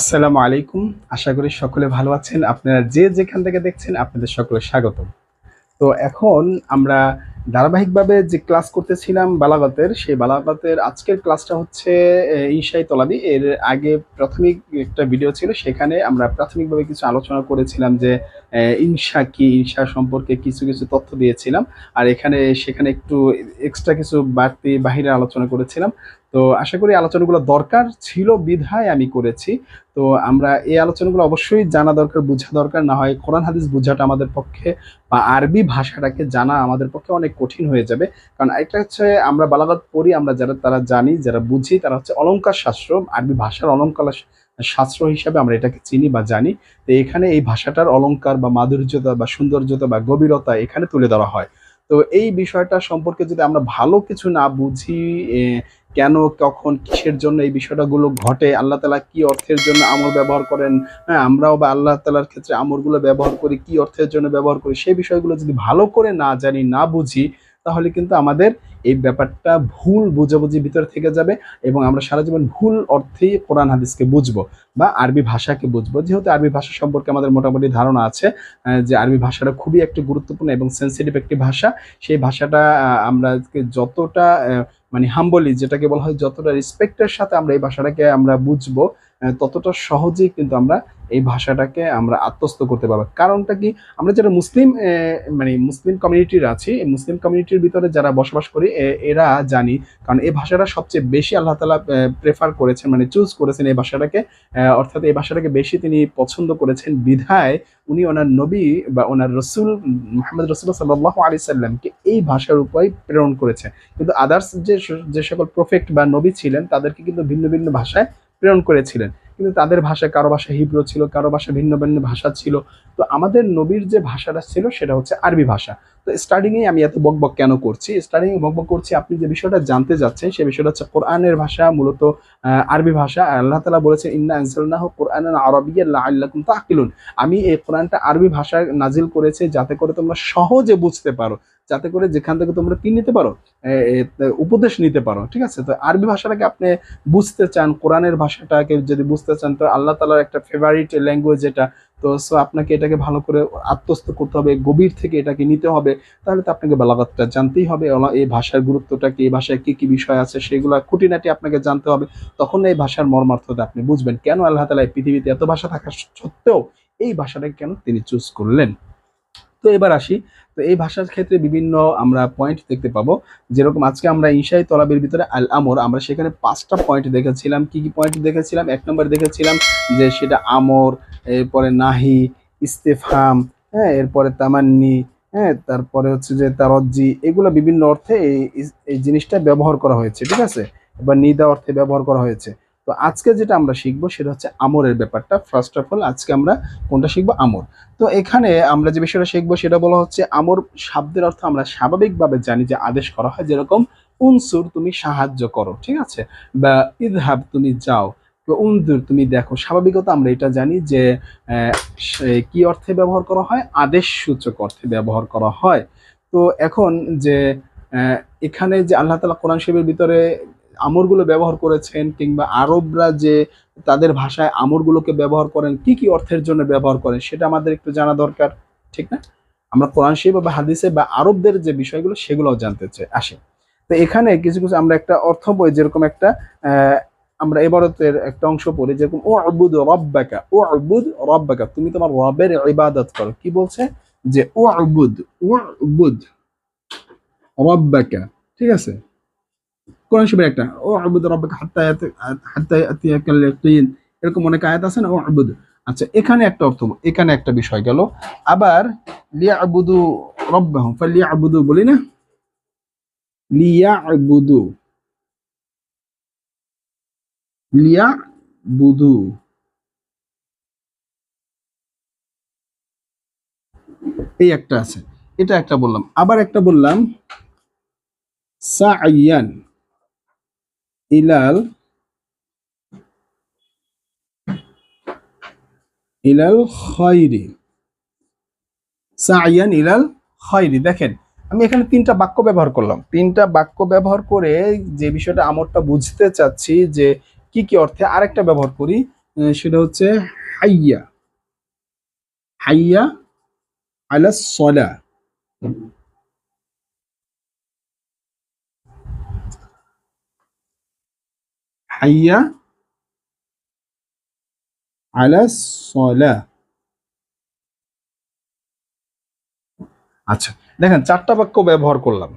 আসসালামু আলাইকুম। আশা করি সকলে ভালো আছেন। আপনারা যে যেখান থেকে দেখছেন, আপনাদের সকলে স্বাগত তো এখন আমরা ধারাবাহিকভাবে যে ক্লাস করতেছিলাম বালাগতের, সেই বালাগতের আজকের ক্লাসটা হচ্ছে ঈশাই তলাবি। এর আগে প্রাথমিক একটা ভিডিও ছিল, সেখানে আমরা প্রাথমিকভাবে কিছু আলোচনা করেছিলাম যে ইনশা কি ইনশা সম্পর্কে কিছু কিছু তথ্য দিয়েছিলাম। আর এখানে, সেখানে একটু এক্সট্রা কিছু বাড়তি বাহিরে আলোচনা করেছিলাম। তো আশা করি আলোচনাগুলো দরকার ছিল, বিধায় আমি করেছি। তো আমরা এই আলোচনাগুলো অবশ্যই জানা দরকার, বোঝা দরকার। না হয় কোরআন, হাদিস বোঝাটা আমাদের পক্ষে বা আরবি ভাষাটাকে জানা আমাদের পক্ষে অনেক কঠিন হয়ে যাবে। কারণ একটা হচ্ছে আমরা বালাগাত পড়ি, আমরা যারা, তারা জানি, যারা বুঝি, তারা হচ্ছে অলঙ্কার শাস্ত্র, আরবি ভাষার অলংকার শাস্ত্র হিসাবে আমরা এটাকে চিনি বা জানি। তো এখানে এই ভাষাটার অলংকার বা মাধুর্যতা বা সৌন্দর্যতা বা গভীরতা এখানে তুলে ধরা হয়। তো এই বিষয়টা সম্পর্কে যদি আমরা ভালো কিছু না বুঝি কেন, কখন, কিসের জন্য এই বিষয়টাগুলো ঘটে, আল্লাহ তালা কি অর্থের জন্য আমর ব্যবহার করেন হ্যাঁ আমরাও বা আল্লাহ তালার ক্ষেত্রে আমরগুলো ব্যবহার করি, কি অর্থের জন্য ব্যবহার করি, সেই বিষয়গুলো যদি ভালো করে না জানি, না বুঝি তাহলে কিন্তু আমাদের এই ব্যাপারটা ভুল বুঝাবুঝি ভিতরে থেকে যাবে এবং আমরা সারা জীবন ভুল অর্থেই কোরআন হাদিসকে বুঝব বা আরবি ভাষাকে বুঝব। যেহেতু আরবি ভাষা সম্পর্কে আমাদের মোটামুটি ধারণা আছে যে আরবি ভাষাটা খুবই একটি গুরুত্বপূর্ণ এবং সেন্সিটিভ একটি ভাষা, সেই ভাষাটা আমরা যতটা মানে হাম্বলি যেটাকে বলা হয়, যতটা রেসপেক্টের সাথে আমরা এই ভাষাটাকে আমরা বুঝব ততটা সহজেই কিন্তু আমরা এই ভাষাটাকে আমরা আত্মস্থ করতে পারব। কারণটা কি? আমরা যারা মুসলিম মানে মুসলিম কমিউনিটির আছি, এই মুসলিম কমিউনিটির ভিতরে যারা বসবাস করি এরা জানি, কারণ এই ভাষাটা সবচেয়ে বেশি আল্লাহ তালা প্রেফার করেছেন মানে চুজ করেছেন এই ভাষাটাকে। অর্থাৎ এই ভাষাটাকে বেশি তিনি পছন্দ করেছেন বিধায় উনি ওনার নবী বা ওনার রসুল, মোহাম্মদ রসুল্লাহ সাল্লাহ আলি সাল্লামকে এই ভাষার উপরে প্রেরণ করেছে কিন্তু আদার্স যে যে সকল প্রফেক্ট বা নবী ছিলেন, তাদেরকে কিন্তু ভিন্ন ভিন্ন ভাষায় প্রেরণ করেছিলেন। কিন্তু তাদের ভাষায় কারও ভাষা হিব্রু ছিল, কারও ভাষা ভিন্ন ভিন্ন ভাষা ছিল। তো আমাদের নবীর যে ভাষাটা ছিল সেটা হচ্ছে আরবি ভাষা। তো স্টার্টিংয়ে আমি এত বকবক কেন করছি? স্টার্টিংয়ে বকবক করছি, আপনি যে বিষয়টা জানতে যাচ্ছেন সে বিষয়টা হচ্ছে কোরআনের ভাষা, মূলত আরবি ভাষা। আল্লাহ তালা বলেছেন, ইন্না আনসালনাহু কোরআন আরবিয়া লাআল্লাকুম তাকিলুন আমি এই কোরআনটা আরবি ভাষায় নাজিল করেছি যাতে করে তোমরা সহজে বুঝতে পারো যাতে করে যেখান থেকে তোমরা কি নিতে পারো উপদেশ নিতে পারো, ঠিক আছে? তো আরবি ভাষাটাকে আপনি বুঝতে চান, কোরআনের ভাষাটাকে যদি বুঝতে চান, তো আল্লাহ তালার একটা ফেভারিট ল্যাঙ্গুয়েজ এটা। তো সো আপনাকে এটাকে ভালো করে আত্মস্থ করতে হবে, গভীর থেকে এটাকে নিতে হবে, তাহলে তো আপনাকে বালাগাতটা জানতেই হবে এই ভাষার গুরুত্বটা কি, এই ভাষায় কী কী বিষয় আছে, সেগুলো খুঁটিনাটি আপনাকে জানতে হবে। তখন এই ভাষার মর্মার্থতা আপনি বুঝবেন, কেন আল্লাহ তালা এই পৃথিবীতে এত ভাষা থাকা সত্ত্বেও এই ভাষাটাকে কেন তিনি চুজ করলেন? তো এবার আসি। তো এই ভাষার ক্ষেত্রে বিভিন্ন আমরা পয়েন্ট দেখতে পাবো। যেরকম আজকে আমরা ঈশাই তলাবের ভিতরে আল আমর আমরা সেখানে পাঁচটা পয়েন্ট দেখেছিলাম। কি কি পয়েন্ট দেখেছিলাম? এক নম্বর দেখেছিলাম যে সেটা আমর, এরপরে নাহি ইস্তেফাম হ্যাঁ এরপরে তামান্নি হ্যাঁ তারপরে হচ্ছে যে তারজ্জি, এগুলো বিভিন্ন অর্থে এই এই জিনিসটা ব্যবহার করা হয়েছে, ঠিক আছে? এবার নিদা অর্থে ব্যবহার করা হয়েছে। তো আজকে যেটা আমরা শিখব সেটা হচ্ছে আমরের ব্যাপারটা। ফার্স্ট অফ অল আজকে আমরা কোনটা শিখব? আমর। তো এখানে আমরা যে বিষয়টা শিখব সেটা বলা হচ্ছে আমর শব্দের অর্থ আমরা স্বাভাবিকভাবে জানি যে আদেশ করা হয় যেরকম, উনসুর, তুমি সাহায্য করো ঠিক আছে? বা, ইদহাব, তুমি যাও উনদুর, তুমি দেখো স্বাভাবিকত আমরা এটা জানি যে কি অর্থে ব্যবহার করা হয়? আদেশ সূচক অর্থে ব্যবহার করা হয়। তো এখন যে এখানে যে আল্লাহ তালা কোরআন শিবের ভিতরে আমরগুলো ব্যবহার করেছেন কিংবা আরবরা যে তাদের ভাষায় আমরগুলোকে ব্যবহার করেন, কি কি অর্থের জন্য ব্যবহার করেন, সেটা আমাদের একটু জানা দরকার, ঠিক না? আমরা কোরআন শিব বা হাদিসে বা আরবদের যে বিষয়গুলো সেগুলোও জানতে চাই। আসে তো এখানে কিছু কিছু আমরা একটা অর্থ বই, যেরকম একটা আমরা এবারতের একটা অংশ পড়ি, যেরকম ও আবুদ রব্বাকা ও আবুদ রব্বাকা তুমি তোমার রবের ইবাদত করো। কি বলছে? যে ও আবুদ ও আবুদ রব্বাকা ঠিক আছে? কোরআন শিবের একটা ও আবুদ রব্বাকা হাত্তা হাত্তা ইয়াকিন। এরকম অনেক আয়াত আছে না ও আবুদ আচ্ছা এখানে একটা অর্থ, এখানে একটা বিষয় গেল। আবার লিয়া লিয়াবুদু রব্বাহুম ফালিয়াবুদু বলি না? লিয়াবুদু লিয়াবুদু এই একটা আছে। এটা একটা বললাম। আবার একটা বললাম সা সাআয়ান ইলাল ইলাল খয়রি সায়ান ইলাল খয়রি দেখেন, আমি এখানে তিনটা বাক্য ব্যবহার করলাম। তিনটা বাক্য ব্যবহার করে যে বিষয়টা আমরটা বুঝতে চাচ্ছি যে কি কি অর্থে আরেকটা ব্যবহার করি সেটা হচ্ছে হাইয়া। হাইয়া আলা সলা। হাইয়া আলা সলা আচ্ছা দেখেন চারটা বাক্য ব্যবহার করলাম।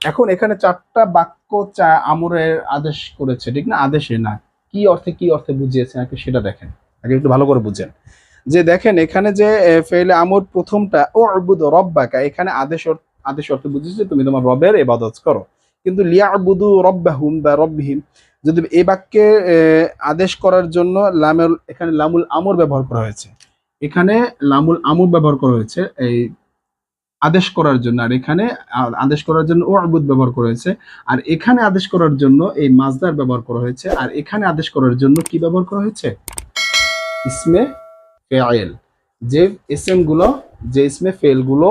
এখন এখানে চারটা বাক্য চা আমরের আদেশ করেছে, ঠিক না? আদেশে না। কি অর্থে কি অর্থে বুঝিয়েছে? আগে সেটা দেখেন। আগে একটু ভালো করে বুঝেন। যে দেখেন, এখানে যে ফেলে আমর প্রথমটা ও আবুদ রব্বাকা এখানে আদেশ আদেশ অর্থে বুঝেছে তুমি তোমার রবের এবাদত করো। কিন্তু লিয়া আবুদু রব্বাহুম বা রব্বিহিম যদি এই বাক্যে আদেশ করার জন্য লামের এখানে লামুল আমর ব্যবহার করা হয়েছে। এখানে লামুল আমর ব্যবহার করা হয়েছে, এই আদেশ করার জন্য, আর এখানে আদেশ করার জন্য ও আবুদ ব্যবহার করা হয়েছে। আর এখানে আদেশ করার জন্য এই মাজদার ব্যবহার করা হয়েছে, আর এখানে আদেশ করার জন্য কি ব্যবহার করা হয়েছে? ইসমে ফেয়েল যে এসএমগুলো যে ইসমে ফেলগুলো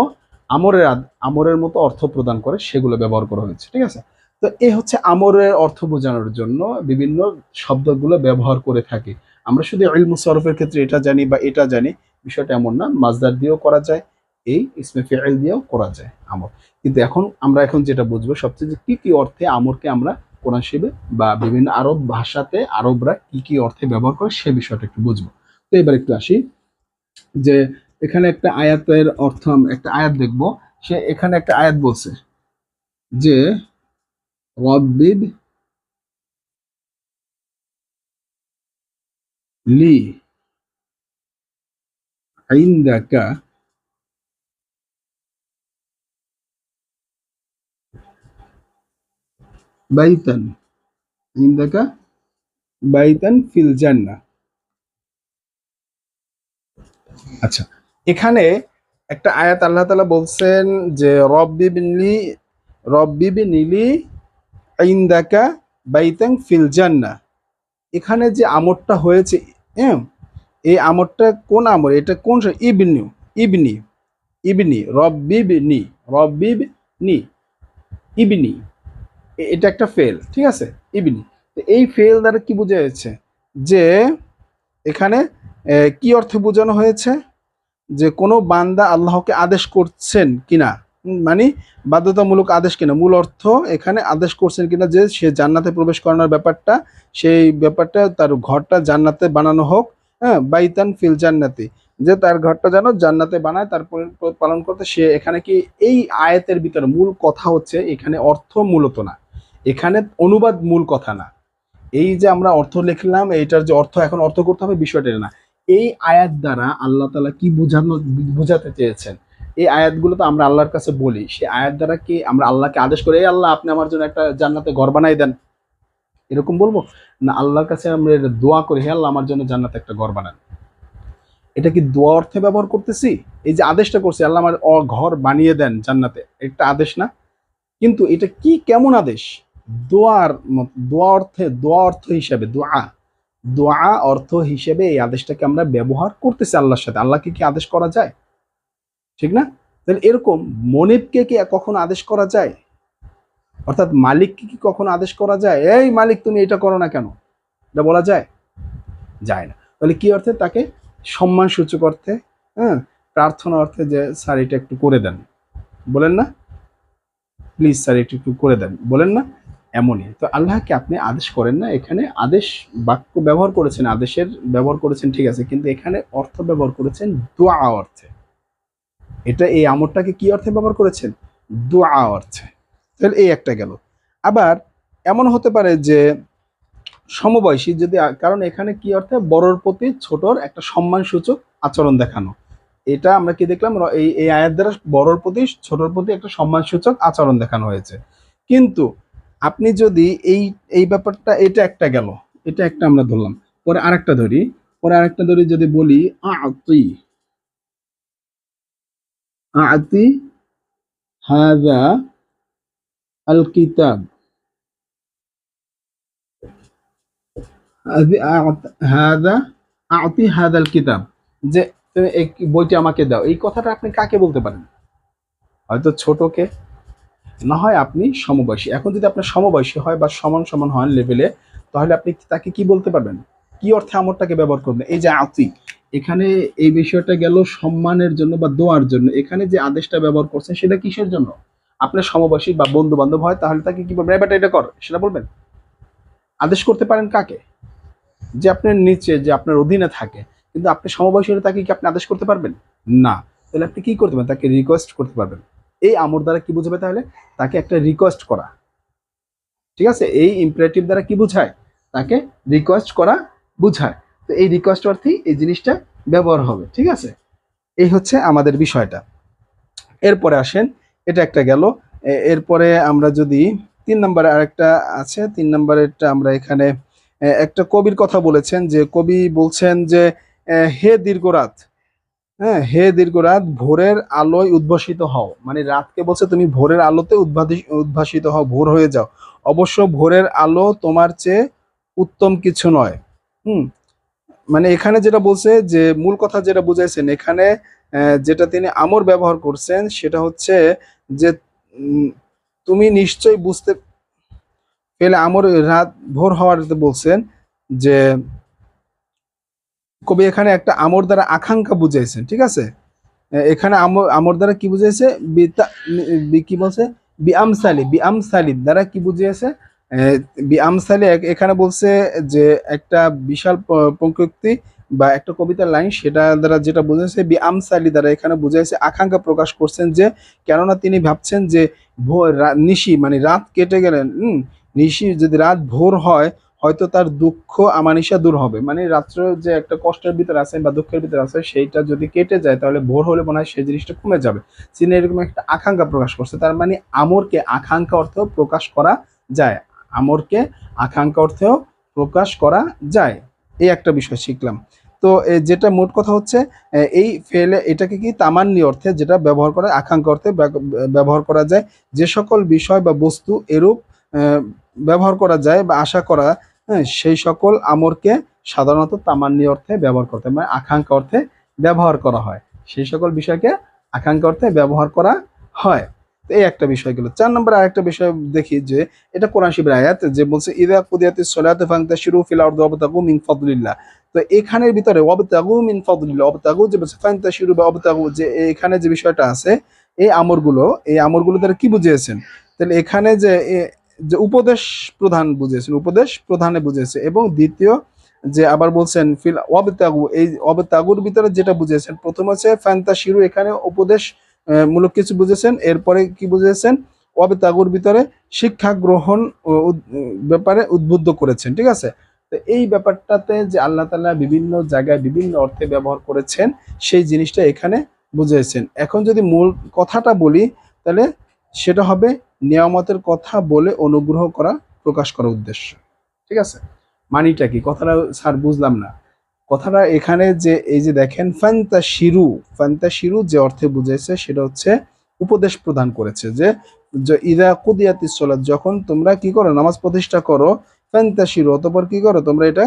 আমরের আমরের মতো অর্থ প্রদান করে, সেগুলো ব্যবহার করা হয়েছে, ঠিক আছে? তো এ হচ্ছে আমরের অর্থ বোঝানোর জন্য বিভিন্ন শব্দগুলো ব্যবহার করে থাকি। আমরা শুধু ইলমু সরফের ক্ষেত্রে এটা জানি বা এটা জানি, বিষয়টা এমন না, মাজদার দিয়েও করা যায়, এই ইসমে ফেল দিয়েও করা যায় আমর। কিন্তু এখন আমরা এখন যেটা বুঝব সবচেয়ে যে কি কি অর্থে আমরকে আমরা কোরআন শিবে বা বিভিন্ন আরব ভাষাতে আরবরা কি কি অর্থে ব্যবহার করে সে বিষয়টা একটু বুঝব। তো এবার একটু আসি, যে এখানে একটা আয়াতের অর্থ, একটা আয়াত দেখব, সে এখানে একটা আয়াত বলছে যে রব্বিদ লি আইন্দাকা বাইতান ইন্দাকা বাইতান ফিল জান্নাহ আচ্ছা এখানে একটা আয়াত আল্লাহ তাআলা বলছেন যে, রব্বি বিনলি, রব্বি বিনিলি ইন্দাকা বাইতান ফিল জান্নাহ। এখানে যে আমরটা হয়েছে হ্যাঁ এই আমরটা কোন আমর? এটা কোন ইবনি ইবনি ইবনি, রব্বিবনি রব্বিবনি, ইবনি। এ- এটা একটা ফেল, ঠিক আছে? ইবনি। তো এই ফেল দ্বারা কি বোঝা যাচ্ছে? যে এখানে কি অর্থে বোঝানো হয়েছে? যে কোনো বান্দা আল্লাহকে আদেশ করছেন কিনা? মানে বাধ্যতামূলক আদেশ কিনা, মূল অর্থ এখানে আদেশ করছেন কিনা যে সে জান্নাতে প্রবেশ করানোর ব্যাপারটা, সেই ব্যাপারটা, তার ঘরটা জান্নাতে বানানো হোক হ্যাঁ বাইতান ফিল জান্নাতি। যে তার ঘরটা যেন জান্নাতে বানায় তারপরে পালন করতে, সে এখানে কি এই আয়াতের ভিতরে মূল কথা হচ্ছে, এখানে অর্থ মূলত না। এখানে অনুবাদ মূল কথা না। এই যে আমরা অর্থ লিখলাম, এইটার যে অর্থ এখন অর্থ করতে হবে, বিষয়টা না। এই আয়াত দ্বারা আল্লাহ তালা কি বুঝানো বুঝাতে চেয়েছেন? এই আয়াতগুলো তো আমরা আল্লাহর কাছে বলি। সেই আয়াত দ্বারা কি আমরা আল্লাহকে আদেশ করি, এই আল্লাহ, আপনি আমার জন্য একটা জান্নাতে ঘর বানাই দেন এরকম বলব? না, আল্লাহর কাছে আমরা দোয়া করি, হে আল্লাহ, আমার জন্য জান্নাতে একটা ঘর বানান এটা কি দোয়া অর্থে ব্যবহার করতেছি? এই যে আদেশটা করছি, আল্লাহ, আমার ঘর বানিয়ে দেন জান্নাতে একটা আদেশ না? কিন্তু এটা কি কেমন আদেশ? দোয়ার দোয়া অর্থে, দোয়া অর্থ হিসাবে, দোয়া। দোয়া অর্থ হিসেবে এই আদেশটাকে আমরা ব্যবহার করতেছি আল্লাহর সাথে। আল্লাহকে কি আদেশ করা যায়? ঠিক না? তাহলে এরকম মনিবকে কি কখনো আদেশ করা যায়? অর্থাৎ মালিককে কি কখনো আদেশ করা যায়? এই মালিক, তুমি এটা করো না কেন? এটা বলা যায়? যায় না। তাহলে কি অর্থে? তাকে সম্মান সূচক অর্থে হ্যাঁ? প্রার্থনা অর্থে যে, স্যার, এটা একটু করে দেন। বলেন না? প্লিজ, স্যার, এটা একটু করে দেন। বলেন না? এমনই। তো আল্লাহকে আপনি আদেশ করেন না, এখানে আদেশ বাক্য ব্যবহার করেছেন, আদেশের ব্যবহার করেছেন, ঠিক আছে। কিন্তু এখানে অর্থ ব্যবহার করেছেন দোয়া অর্থে। এটা এই আমরটাকে কি অর্থে ব্যবহার করেছেন? দোয়া অর্থে। তাহলে এই একটা গেল। আবার এমন হতে পারে যে সমবয়সী যদি কারণ এখানে কি অর্থে? বড়র প্রতি ছোটর একটা সম্মানসূচক আচরণ দেখানো। এটা আমরা কি দেখলাম? এই এই আয়ের দ্বারা বড়র প্রতি ছোটর প্রতি একটা সম্মানসূচক আচরণ দেখানো হয়েছে। কিন্তু আপনি যদি এই এই ব্যাপারটা, এটা একটা গেল। এটা একটা আমরা ধরলাম। পরে আরেকটা ধরি। পরে আরেকটা ধরি যদি বলি, আতি। আতি হাদা আল কিতাব হাদা আতি হাদাল কিতাব যে তুমি এই বইটি আমাকে দাও। এই কথাটা আপনি কাকে বলতে পারেন? হয়তো ছোটকে। না হয় আপনি সমবয়সী। এখন যদি আপনার সমবয়সী হয় বা সমান সমান হন লেভেলে তাহলে আপনি তাকে কি বলতে পারবেন? কি অর্থে আমরটাকে ব্যবহার করবেন? এই যে আতি। এখানে এই বিষয়টা গেল সম্মানের জন্য বা দোয়ার জন্য। এখানে যে আদেশটা ব্যবহার করছেন সেটা কিসের জন্য? আপনার সমবয়সী বা বন্ধু বান্ধব হয়, তাহলে তাকে কি বলবেন এটা কর সেটা বলবেন? আদেশ করতে পারেন কাকে? যে আপনার নিচে, যে আপনার অধীনে থাকে, কিন্তু আপনি সমবয়সী হলে তাকে কি আপনি আদেশ করতে পারবেন? না। তাহলে আপনি কি করতে পারেন তাকে রিকোয়েস্ট করতে পারবেন। এই আমর দ্বারা কি বুঝবে তাহলে? তাকে একটা রিকোয়েস্ট করা। ঠিক আছে? এই ইম্পারেটিভ দ্বারা কি বোঝায়? তাকে রিকোয়েস্ট করা বোঝায়। তো এই রিকোয়েস্ট অর্থেই এই জিনিসটা ব্যবহার হবে, ঠিক আছে? এই হচ্ছে আমাদের বিষয়টা। এরপরে আসেন, এটা একটা গেল। এরপরে আমরা যদি তিন নম্বরে আরেকটা আছে, তিন নম্বরেরটা আমরা এখানে একটা কবির কথা বলেছেন যে, কবি বলছেন যে হে দীর্ঘরাত হ্যাঁ হে দীর্ঘরাত ভোরের আলোয় উদ্ভাসিত হও। মানে রাতকে বলছে তুমি ভোরের আলোতে উদ্ভাসি উদ্ভাসিত হও, ভোর হয়ে যাও। অবশ্য ভোরের আলো তোমার চেয়ে উত্তম কিছু নয়। হুম মানে এখানে যেটা বলছে যে, মূল কথা যেটা বুঝাইছেন, এখানে যেটা তিনি আমর ব্যবহার করছেন, সেটা হচ্ছে যে তুমি নিশ্চয়ই বুঝতে পেলে, আমর রাত ভোর হওয়ার বলছেন যে, কবি এখানে একটা আমর দ্বারা আকাঙ্ক্ষা বুঝাইছেন, ঠিক আছে? এখানে আমর আমর দ্বারা কি বুঝাইছে? কি বলছে বি আমসালি বি আমসালি দ্বারা কি বুঝিয়েছে? আমসালি এখানে বলছে যে একটা বিশাল প্রকৃতি বা একটা কবিতার লাইন সেটা দ্বারা যেটা বুঝেছে বি, আমসালি দ্বারা এখানে বুঝাইছে, আকাঙ্ক্ষা প্রকাশ করছেন যে কেননা তিনি ভাবছেন যে ভোর নিশি মানে রাত কেটে গেলেন হুম, নিশি যদি রাত ভোর হয়, হয়তো তার দুঃখ, আমানিশা দূর হবে। মানে রাত্রে যে একটা কষ্টের ভিতরে আছে বা দুঃখের ভিতরে আছে, সেইটা যদি কেটে যায়, তাহলে ভোর হলে মনে হয় সেই জিনিসটা কমে যাবে। তিনি এরকম একটা আকাঙ্ক্ষা প্রকাশ করছে, তার মানে আমরকে আকাঙ্ক্ষা অর্থ প্রকাশ করা যায়। আমরকে আকাঙ্ক্ষা অর্থেও প্রকাশ করা যায়। এই একটা বিষয় শিখলাম। তো যেটা মোট কথা হচ্ছে এই ফেলে এটাকে কি তামান্নি অর্থে যেটা ব্যবহার করা, আকাঙ্ক্ষা অর্থে ব্যবহার করা যায়, যে সকল বিষয় বা বস্তু এরূপ ব্যবহার করা যায় বা আশা করা সেই সকল আমরকে সাধারণত তামান্নি অর্থে ব্যবহার করতে মানে আকাঙ্ক্ষা অর্থে ব্যবহার করা হয়। সেই সকল বিষয়কে আকাঙ্ক্ষা অর্থে ব্যবহার করা হয়। এই একটা বিষয় গেল চার নম্বর আরেকটা বিষয় দেখি যে, এটা কোরআন শিবের আয়াত যে বলছে, ইদা কুদিয়াতি সলাতে ফাংতা শিরু ফিল আরদি ওয়াবতাগু মিন ফাদলিল্লাহ। তো এখানের ভিতরে ওয়াবতাগু মিন ফাদলিল্লাহ, ওয়াবতাগু যে বলছে ফাংতা শিরু বা ওয়াবতাগু যে এখানে যে বিষয়টা আছে, এই আমরগুলো এই আমরগুলো দ্বারা কি বুঝিয়েছেন? তাহলে এখানে যে যে উপদেশ প্রধান বুঝিয়েছেন, উপদেশ প্রধানে বুঝিয়েছে এবং দ্বিতীয় যে আবার বলছেন, ফিল অবতাগু এই অবতাগুর ভিতরে যেটা বুঝিয়েছেন, প্রথম হচ্ছে ফান্তা শিরু এখানে উপদেশ মূলক কিছু বুঝেছেন, এরপরে কি বুঝেছেন? অবতাগুর ভিতরে শিক্ষা গ্রহণ ব্যাপারে উদ্বুদ্ধ করেছেন, ঠিক আছে? তো এই ব্যাপারটাতে যে আল্লাহ তাআলা বিভিন্ন জায়গায় বিভিন্ন অর্থে ব্যবহার করেছেন, সেই জিনিসটা এখানে বুঝিয়েছেন এখন যদি মূল কথাটা বলি, তাহলে সেটা হবে নিয়ামতের কথা বলে অনুগ্রহ করা প্রকাশ করার উদ্দেশ্য, ঠিক আছে? মানিটা কি? কথাটা স্যার বুঝলাম না। কথাটা এখানে যে, এই যে দেখেন ফান্তা শিরু ফান্তা শিরু যে অর্থে বুঝেছে সেটা হচ্ছে উপদেশ প্রদান করেছে যে ইদা কুদিয়াতিস সলাত, যখন তোমরা কি করো, নামাজ প্রতিষ্ঠা করো ফান্তা শিরু অতপর কি করো, তোমরা এটা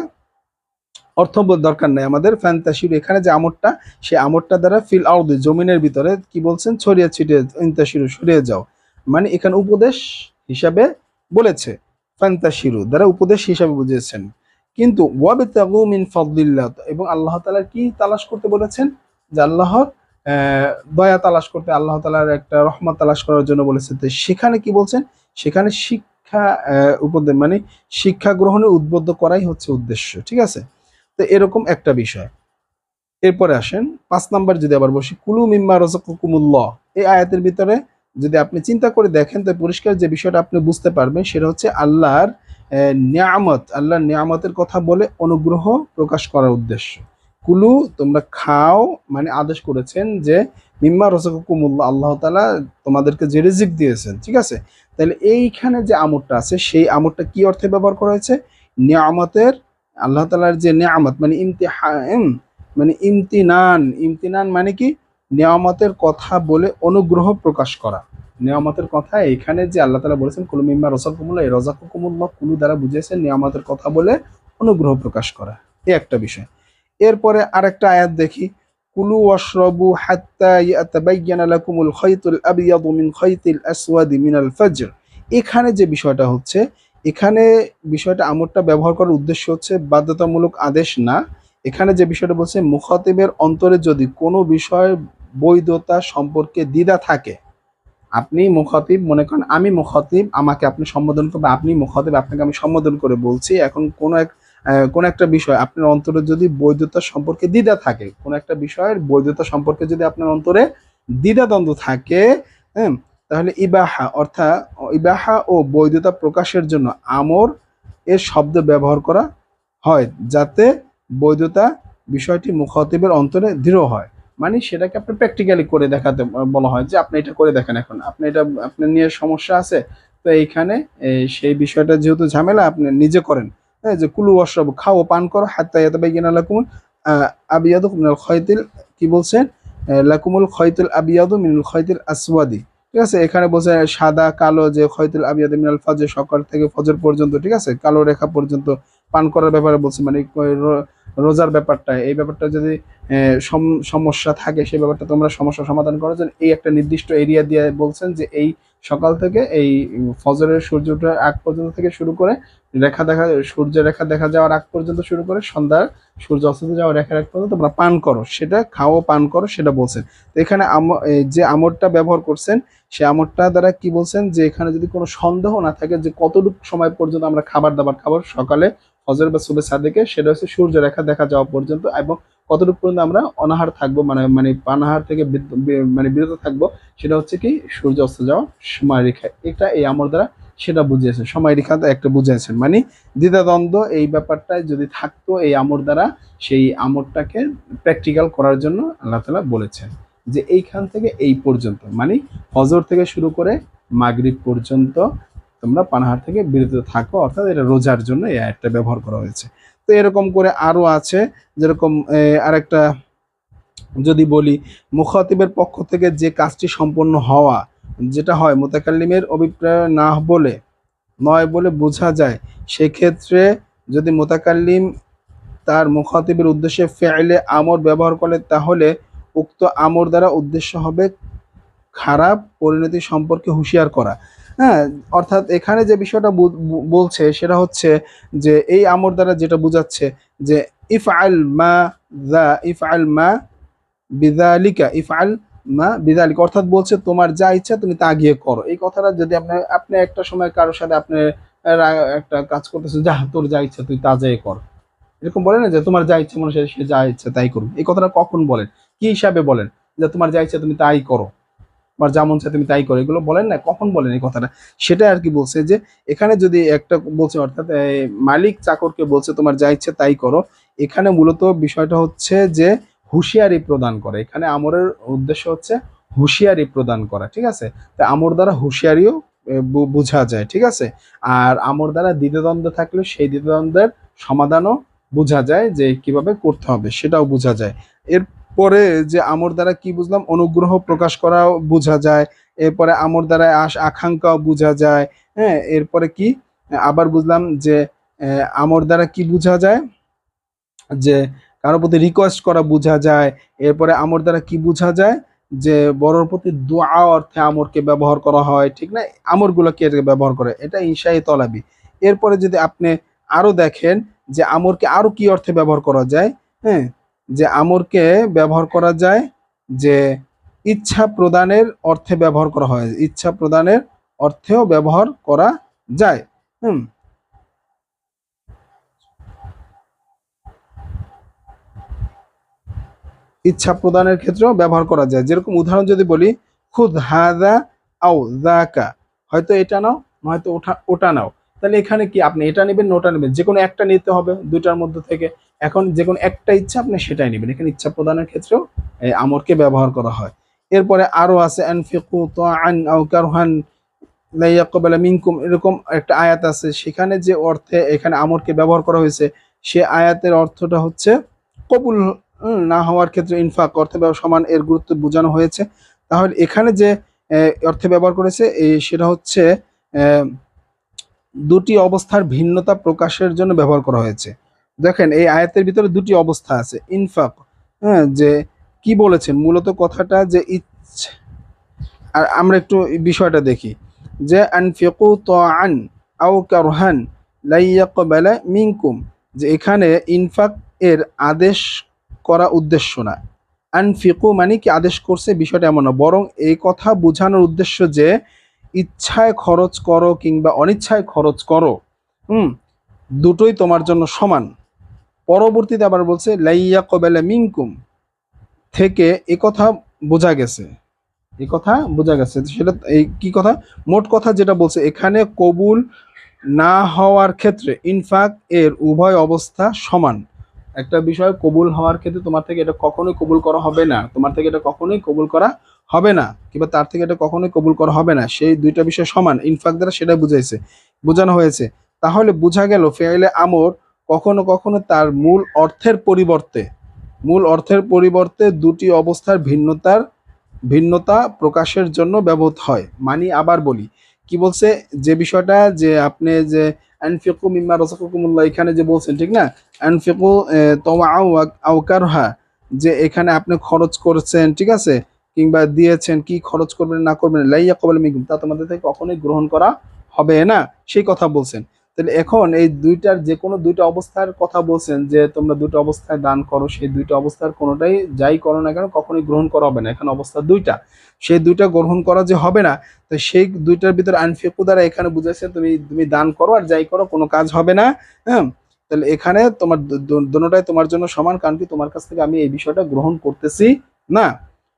অর্থ দরকার নেই আমাদের ফ্যান্তাসির এখানে যে আমরটা, সেই আমরটা দ্বারা ফিল আউট জমিনের ভিতরে কি বলছেন, ছড়িয়ে ছিটিয়ে ইন্তাসিরু সরিয়ে যাও। মানে এখানে উপদেশ হিসাবে বলেছে ফান্তাসিরু দ্বারা উপদেশ হিসাবে বুঝিয়েছেন। কিন্তু এবং আল্লাহ তাআলার কি তালাশ করতে বলেছেন? যে আল্লাহর দয়া তালাশ করতে, আল্লাহ তালার একটা রহমত তালাশ করার জন্য বলেছে তো সেখানে কি বলছেন? সেখানে শিক্ষা উপদেশ মানে শিক্ষা গ্রহণে উদ্বুদ্ধ করাই হচ্ছে উদ্দেশ্য, ঠিক আছে? তো এরকম একটা বিষয়। এরপরে আসেন, পাঁচ নাম্বার যদি আবার বসি, কুলু মিম্মা রজাকুমুল্লাহ এই আয়াতের ভিতরে যদি আপনি চিন্তা করে দেখেন, তো পরিষ্কার যে বিষয়টা আপনি বুঝতে পারবেন, সেটা হচ্ছে আল্লাহর নিয়ামত আল্লাহর নিয়ামতের কথা বলে অনুগ্রহ প্রকাশ করার উদ্দেশ্য। কুলু, তোমরা খাও মানে আদেশ করেছেন যে, মিম্মা রজাকুমুল্লাহ আল্লাহ তাআলা তোমাদেরকে যে রিজিক দিয়েছেন, ঠিক আছে? তাহলে এইখানে যে আমরটা আছে, সেই আমরটা কি অর্থে ব্যবহার করা হয়েছে? নিয়ামতের, আল্লাহ তালার যে নিয়ামত মানে ইমতিহান মানে ইমতিনান। ইমতিনান মানে কি? নিয়ামতের কথা বলে অনুগ্রহ প্রকাশ করা। নিয়ামতের কথা এখানে যে আল্লাহ তালা বলেছেন, কুলু মিম্মা রসাকুমুল্লাহ এই রজাকুমুল্লাহ কুলু দ্বারা বুঝিয়েছেন নিয়ামতের কথা বলে অনুগ্রহ প্রকাশ করা। এই একটা বিষয়। এরপরে আরেকটা আয়াত দেখি, কুলু ওয়াশরাবু হাত্তা মিন মিনাল এখানে যে বিষয়টা হচ্ছে, এখানে বিষয়টা আমরটা ব্যবহার করার উদ্দেশ্য হচ্ছে বাধ্যতামূলক আদেশ না। এখানে যে বিষয়টা বলছে, মুখাতিবের অন্তরে যদি কোনো বিষয়ের বৈধতা সম্পর্কে দ্বিধা থাকে আপনি মুখাতিব, মনে করেন আমি মুখাতিব, আমাকে আপনি সম্বোধন করবে, আপনি মুখাতিব, আপনাকে আমি সম্বোধন করে বলছি। এখন কোন এক কোন একটা বিষয় আপনার অন্তরে যদি বৈধতা সম্পর্কে দ্বিধা থাকে, কোন একটা বিষয়ের বৈধতা সম্পর্কে যদি আপনার অন্তরে দ্বিধাদ্বন্দ্ব থাকে হ্যাঁ তাহলে ইবাহা, অর্থাৎ ইবাহা ও বৈধতা প্রকাশের জন্য আমর এর শব্দ ব্যবহার করা হয়, যাতে বৈধতা বিষয়টি মুখাতিবের অন্তরে দৃঢ় হয়। মানে সেটাকে আপনি প্র্যাকটিক্যালি করে দেখাতে বলা হয় যে আপনি এটা করে দেখেন এখন। আপনি এটা আপনার নিয়ে সমস্যা আছে, তো এইখানে সেই বিষয়টা যেহেতু ঝামেলা, আপনি নিজে করেন। হ্যাঁ যে কুলু অশ্রব খাও, পান করো, হাত্তা ইয়াতাবাইয়ানা লাকুমুল আবিয়াদু মিনাল খয়তিল কি বলছেন? লাকুমুল খয়তুল আবিয়াদু মিনাল খয়তিল আসওয়াদি। ঠিক আছে? এখানে বলছে সাদা, কালো, যে খয়তুল আবিয়াদু মিনাল ফজর, সকাল থেকে ফজর পর্যন্ত, ঠিক আছে? কালো রেখা পর্যন্ত পান করার ব্যাপারে বলছে মানে রোজার ব্যাপারটা, এই ব্যাপারটা যদি সম- সমস্যা থাকে, সেই ব্যাপারটা তোমরা সমস্যা সমাধান করার জন্য এই একটা নির্দিষ্ট এরিয়া দিয়ে বলছেন যে এই সকাল থেকে এই ফজরের সূর্য ওঠার আগ পর্যন্ত থেকে শুরু করে রেখা দেখা সূর্য রেখা দেখা যাওয়ার আগ পর্যন্ত শুরু করে সন্ধ্যার সূর্য অস্ত যাওয়ার রেখার আগ পর্যন্ত তোমরা পান করো, সেটা খাও, পান করো, সেটা বলছেন। তো এখানে যে আমরটা ব্যবহার করছেন, সে আমরটা দ্বারা কি বলছেন যে এখানে যদি কোনো সন্দেহ না থাকে যে কতটুকু সময় পর্যন্ত আমরা খাবার দাবার খাবার সকালে ফজর বা সুবে সাদেকে, সেটা হচ্ছে সূর্য রেখা দেখা যাওয়া পর্যন্ত এবং কতটুকু পর্যন্ত আমরা অনাহার থাকব মানে মানে পানাহার থেকে মানে বিরত থাকব, সেটা হচ্ছে কি সূর্য অস্ত যাওয়া, সময় রেখা। এটা এই আমর দ্বারা সেটা বুঝিয়েছেন, সময় রেখা একটা বুঝিয়েছেন। মানে দ্বিধাদ্বন্দ্ব এই ব্যাপারটায় যদি থাকতো এই আমর দ্বারা, সেই আমরটাকে প্র্যাকটিক্যাল করার জন্য আল্লাহ তালা বলেছেন যে এইখান থেকে এই পর্যন্ত মানে হজর থেকে শুরু করে মাগরিব পর্যন্ত তোমরা পানাহার থেকে বিরত থাকো, অর্থাৎ এটা রোজার জন্য এই আয়াতটা ব্যবহার করা হয়েছে। তো এরকম করে আরও আছে, যেরকম আরেকটা, যদি বলি, মুখাতিবের পক্ষ থেকে যে কাজটি সম্পন্ন হওয়া, যেটা হয় মোতাকাল্লিমের অভিপ্রায় না বলে, নয় বলে বোঝা যায়, সেক্ষেত্রে যদি মোতাকাল্লিম তার মুখাতিবের উদ্দেশ্যে ফেলে আমর ব্যবহার করে, তাহলে উক্ত আমর দ্বারা উদ্দেশ্য হবে খারাপ পরিণতি সম্পর্কে হুঁশিয়ার করা। হ্যাঁ অর্থাৎ এখানে যে বিষয়টা বলছে সেটা হচ্ছে যে এই আমর দ্বারা যেটা বোঝাচ্ছে যে ইফ আল মা দা ইফ আল মা বিদালিকা ইফ আল মা বিদালিকা, অর্থাৎ বলছে তোমার যা ইচ্ছা তুমি তা গিয়ে করো। এই কথাটা যদি আপনি আপনি একটা সময় কারোর সাথে আপনি একটা কাজ করতেছে যা তোর যা ইচ্ছা তুই তা যাই কর। এরকম বলে না যে তোমার যা ইচ্ছা মনে সে যা ইচ্ছা তাই করুন এই কথাটা কখন বলেন? কি হিসাবে বলেন? যে তোমার যা ইচ্ছা তুমি তাই করো। তোমার যা মন চায় তুমি তাই করো। এগুলো বলেন না, কখন বলেন এই কথাটা? সেটা আর কি বলছে যে, এখানে যদি একটা বলছে, অর্থাৎ মালিক চাকরকে বলছে, তোমার যা ইচ্ছে তাই করো। এখানে মূলত বিষয়টা হচ্ছে যে, হুঁশিয়ারি প্রদান করে। এখানে আমরের উদ্দেশ্য হচ্ছে হুঁশিয়ারি প্রদান করা, ঠিক আছে? তা আমর দ্বারা হুঁশিয়ারিও বোঝা যায়, ঠিক আছে? আর আমর দ্বারা দ্বিতীয়দ্বন্দ্ব থাকলে সেই দ্বিতীয়দ্বন্দ্বের সমাধানও বোঝা যায় যে, কীভাবে করতে হবে, সেটাও বোঝা যায়। এরপরে যে আমর দ্বারা কি বুঝলাম? অনুগ্রহ প্রকাশ করাও বোঝা যায়, এরপরে আমর দ্বারা আশ আকাঙ্ক্ষাও বোঝা যায় হ্যাঁ? এরপরে কি? আবার বুঝলাম যে আমর দ্বারা কি বোঝা যায়? যে কারোর প্রতি রিকোয়েস্ট করা বোঝা যায়, এরপরে আমর দ্বারা কি বোঝা যায়? যে বড়র প্রতি দোয়া অর্থে আমরকে ব্যবহার করা হয়, ঠিক না? আমরগুলোকে এর ব্যবহার করে? এটা ইনশাই তলাবি। এরপরে যদি আপনি আরও দেখেন যে আমরকে আরও কি অর্থে ব্যবহার করা যায় হ্যাঁ? যে আমরকে ব্যবহার করা যায়, যে ইচ্ছা প্রদানের অর্থে ব্যবহার করা হয়, ইচ্ছা প্রদানের অর্থেও ব্যবহার করা যায়। হুম। ইচ্ছা প্রদানের ক্ষেত্রেও ব্যবহার করা যায়। যেরকম উদাহরণ যদি বলি, খুদ হাদা আও দাকা হয়তো এটা নাও, নয়তো ওঠা, ওটা নাও। তাহলে এখানে কি আপনি এটা নেবেন না ওটা নেবেন? যে কোনো একটা নিতে হবে দুইটার মধ্যে থেকে। এখন যে কোনো একটা ইচ্ছা, আপনি সেটাই নেবেন। এখানে ইচ্ছা প্রদানের ক্ষেত্রেও আমরকে ব্যবহার করা হয়। এরপরে আরও আছে, আনফিকু তাআন আও কারহান লা ইয়াকবালা মিনকুম। এরকম একটা আয়াত আছে। সেখানে যে অর্থে এখানে আমরকে ব্যবহার করা হয়েছে, সে আয়াতের অর্থটা হচ্ছে কবুল না হওয়ার ক্ষেত্রে ইনফাক, অর্থে সমান এর গুরুত্ব বোঝানো হয়েছে। তাহলে এখানে যে অর্থে ব্যবহার করেছে সেটা হচ্ছে দুটি অবস্থার ভিন্নতা প্রকাশের জন্য ব্যবহার করা হয়েছে। দেখেন, এই আয়াতের ভিতরে দুটি অবস্থা আছে। ইনফাক হ্যাঁ যে কি বলেছেন মূলত কথাটা যে ইচ্ছা আর আমরা একটু বিষয়টা দেখি। যে আনফিকু তাআন আও কারহান লাইয়াকবালা মিনকুম। যে এখানে ইনফাক এর আদেশ করা উদ্দেশ্য না। আনফিকু মানে কি আদেশ করছে বিষয়টা এমন না। বরং এই কথা বোঝানোর উদ্দেশ্য যে ইচ্ছায় খরচ করো কিংবা অনিচ্ছায় খরচ করো, হুম, দুটোই তোমার জন্য সমান। পরবর্তীতে আবার বলছে, লাইয়া কবেলা মিনকুম, থেকে এ কথা বোঝা গেছে। এই কথা বোঝা গেছে। সেটা এই কি কথা? মোট কথা যেটা বলছে, এখানে কবুল না হওয়ার ক্ষেত্রে ইনফাক এর উভয় অবস্থা সমান। একটা বিষয় কবুল হওয়ার ক্ষেত্রে তোমার থেকে এটা কখনোই কবুল করা হবে না। তোমার থেকে এটা কখনোই কবুল করা হবে না, কিংবা তার থেকে এটা কখনোই কবুল করা হবে না, সেই দুইটা বিষয় সমান। ইনফাক দ্বারা সেটা বুঝাইছে, বোঝানো হয়েছে। তাহলে বোঝা গেল ফেয়াইলে আমর কখনো কখনো তার মূল অর্থের পরিবর্তে, মূল অর্থের পরিবর্তে দুটি অবস্থার ভিন্নতার, ভিন্নতা প্রকাশের জন্য ব্যবহৃত হয়। মানি আবার বলি, কি বলছে? যে বিষয়টা যে আপনি যে আনফিকু মিম্মা রসাকুমুল্লাহ এখানে যে বলছেন, ঠিক না? আনফিকু তোমা আউকারহা যে এখানে আপনি খরচ করেছেন, ঠিক আছে? কিংবা দিয়েছেন, কি খরচ করবেন, না করবেন, লাইয়া কবল মিগুম তা তোমাদের থেকে কখনোই গ্রহণ করা হবে না। সেই কথা বলছেন। তাহলে এখন এই দুইটার যে কোনো দুইটা অবস্থার কথা বলছেন যে তোমরা দুটো অবস্থায় দান করো, সেই দুইটা অবস্থার কোনোটাই যাই করো না কেন কখনোই গ্রহণ করা হবে না। এখানে অবস্থা দুইটা। সেই দুইটা গ্রহণ করা যে হবে না, তো সেই দুইটার ভিতরে আনফিকু দ্বারা এখানে বুঝেছে তুমি তুমি দান করো আর যাই করো, কোনো কাজ হবে না। হ্যাঁ? তাহলে এখানে তোমার দুটাই তোমার জন্য সমান, কারণ কি তোমার কাছ থেকে আমি এই বিষয়টা গ্রহণ করতেছি না।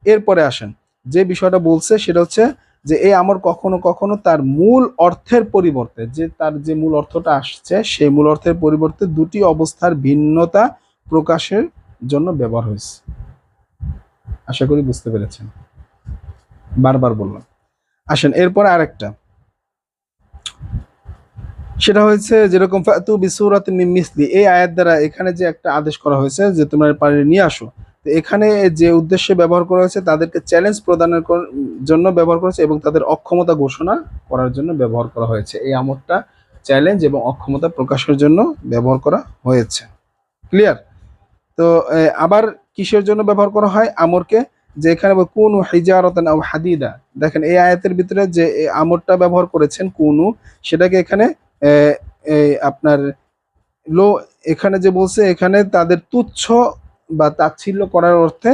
এরপরে আসেন। যে বিষয়টা বলছে সেটা হচ্ছে যে, এই আমর কখনো কখনো তার মূল অর্থের পরিবর্তে, যে তার যে মূল অর্থটা আসছে, সেই মূল অর্থের পরিবর্তে দুটি অবস্থার ভিন্নতা প্রকাশের জন্য ব্যবহার হয়েছে। আশা করি বুঝতে পেরেছেন। বারবার বললাম। আসেন, এরপর আরেকটা। সেটা হয়েছে যেরকম, ফাতু বিসুরাত মিসলি এই আয়াত দ্বারা এখানে যে একটা আদেশ করা হয়েছে যে, তোমরা পারে নিয়ে আসো। তো এখানে যে উদ্দেশ্যে ব্যবহার করা হয়েছে, তাদেরকে চ্যালেঞ্জ প্রদানের জন্য ব্যবহার করা হয়েছে এবং তাদের অক্ষমতা ঘোষণা করার জন্য ব্যবহার করা হয়েছে। এই আমরটা চ্যালেঞ্জ এবং অক্ষমতা প্রকাশের জন্য ব্যবহার করা হয়েছে। ক্লিয়ার তো আবার কিসের জন্য ব্যবহার করা হয়? আমরকে যে এখানে কুনু হিজারতান আও হাদিদা। দেখেন, এই আয়াতের ভিতরে যে আমরটা ব্যবহার করেছেন, কুনু, সেটাকে এখানে আপনার লো, এখানে যে বলছে, এখানে তাদের তুচ্ছ বা তাচ্ছিল্য করার অর্থে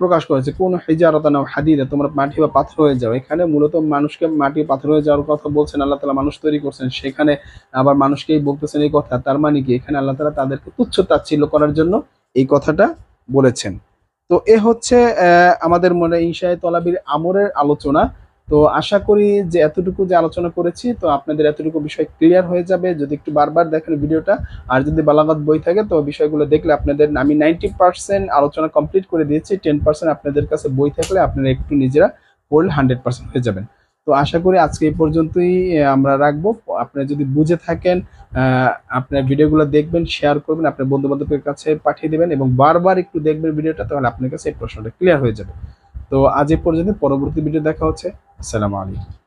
প্রকাশ করেছে। কোন হিজারতা নাও হাদিদা, তোমরা মাটি বা পাথর হয়ে যাও। এখানে মূলত মানুষকে মাটি পাথর হয়ে যাওয়ার কথা বলছেন, আল্লাহ তালা মানুষ তৈরি করছেন। সেখানে আবার মানুষকেই বলতেছেন এই কথা, তার মানে কি? এখানে আল্লাহ তালা তাদেরকে তুচ্ছ তাচ্ছিল্য করার জন্য এই কথাটা বলেছেন। তো এ হচ্ছে আমাদের মনে ইনশায় তলাবির আমরের আলোচনা। তো আশা করি যে এতটুকু যে আলোচনা করেছি, তো আপনাদের এতটুকু বিষয় ক্লিয়ার হয়ে যাবে। যদি একটু বারবার দেখেন ভিডিওটা, আর যদি বালাগাত বই থাকে, তো বিষয়গুলো দেখলে আপনাদের, আমি নাইনটি পার্সেন্ট আলোচনা কমপ্লিট করে দিয়েছি টেন পার্সেন্ট আপনাদের কাছে বই থাকলে আপনারা একটু নিজেরা পড়লে হান্ড্রেড পার্সেন্ট হয়ে যাবেন। তো আশা করি আজকে এই পর্যন্তই আমরা রাখব। আপনারা যদি বুঝে থাকেন আপনার ভিডিওগুলো দেখবেন শেয়ার করবেন, আপনার বন্ধু বান্ধবের কাছে পাঠিয়ে দেবেন এবং বারবার একটু দেখবেন ভিডিওটা, তাহলে আপনার কাছে এই প্রশ্নটা ক্লিয়ার হয়ে যাবে। তো আজ এ পর্যন্ত পরবর্তী ভিডিও দেখা হচ্ছে। আসসালামু আলাইকুম।